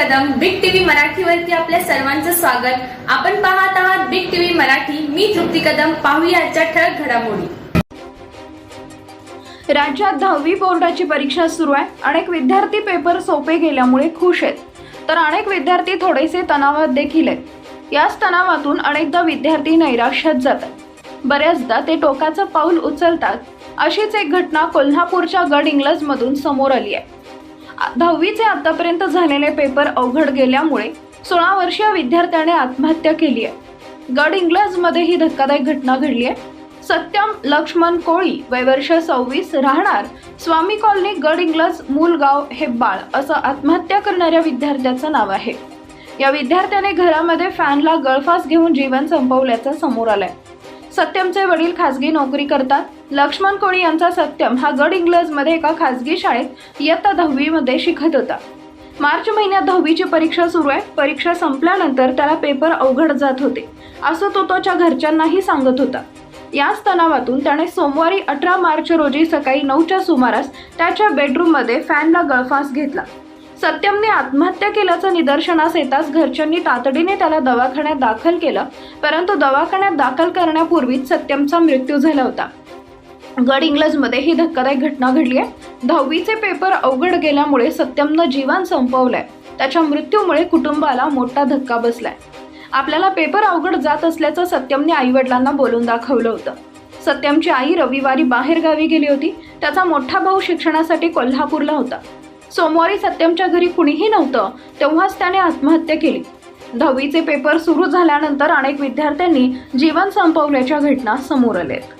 कदम. भिक टीव्ही मराठीवरती आपल्या सर्वांचं स्वागत. आपण पाहत आहात बिग टीव्ही मराठी. मी तृप्ती कदम. पाहूया आजच्या ठळक घडामोडी. राज्यात दहावी बोर्डाची परीक्षा सुरू आहे. अनेक विद्यार्थी पेपर सोपे गेल्यामुळे खुश आहेत. तर अनेक विद्यार्थी थोडेसे तणावात देखील आहेत. याच तणावातून अनेकदा विद्यार्थी नैराश्यात जातात. बऱ्याचदा ते टोकाचं पाऊल उचलतात. अशीच एक घटना कोल्हापूरच्या गड इंग्लजमधून समोर आली आहे. दहावीचे आतापर्यंत झालेले पेपर अवघड गेल्यामुळे सोळा वर्षीय विद्यार्थ्याने आत्महत्या केली आहे. गड इंग्लजमध्ये ही धक्कादायक घटना घडली आहे. सत्यम लक्ष्मण कोळी वयवर्ष सव्वीस राहणार स्वामी कॉलनी गड इंग्लज मूलगाव हे हेब्बाळ असं आत्महत्या करणाऱ्या विद्यार्थ्याचं नाव आहे. या विद्यार्थ्याने घरामध्ये फॅनला गळफास घेऊन जीवन संपवल्याचं समोर आलंय. सत्यमचे वडील खासगी नोकरी करतात. लक्ष्मण कोळी यांचा सत्यम हा गड इंग्लजमध्ये एका खासगी शाळेत इयत्ता दहावीमध्ये शिकत होता. मार्च महिन्यात दहावीची परीक्षा सुरू आहे. परीक्षा संपल्यानंतर त्याला पेपर अवघड जात होते. असं तो त्याच्या घरच्यांनाही सांगत होता. याच तणावातून त्याने सोमवारी अठरा मार्च रोजी सकाळी नऊच्या सुमारास त्याच्या बेडरूममध्ये फॅनला गळफास घेतला. सत्यमने आत्महत्या केल्याचं निदर्शनास येताच घरच्यांनी तातडीने त्याला दवाखान्यात दाखल केलं परंतु दवाखान्यात दाखल करण्यापूर्वीच सत्यमचा मृत्यू झाला होता. गड इंग्लजमध्ये ही धक्कादायक घटना घडली आहे. दहावीचे पेपर अवघड गेल्यामुळे सत्यमनं जीवन संपवलंय. त्याच्या मृत्यूमुळे कुटुंबाला मोठा धक्का बसलाय. आपल्याला पेपर अवघड जात असल्याचं सत्यमने आईवडिलांना बोलून दाखवलं होतं. सत्यमची आई रविवारी बाहेरगावी गेली होती. त्याचा मोठा भाऊ शिक्षणासाठी कोल्हापूरला होता. सोमवारी सत्यमच्या घरी कुणीही नव्हतं तेव्हाच त्याने आत्महत्या केली. दहावीचे पेपर सुरू झाल्यानंतर अनेक विद्यार्थ्यांनी जीवन संपवल्याच्या घटना समोर आल्या आहेत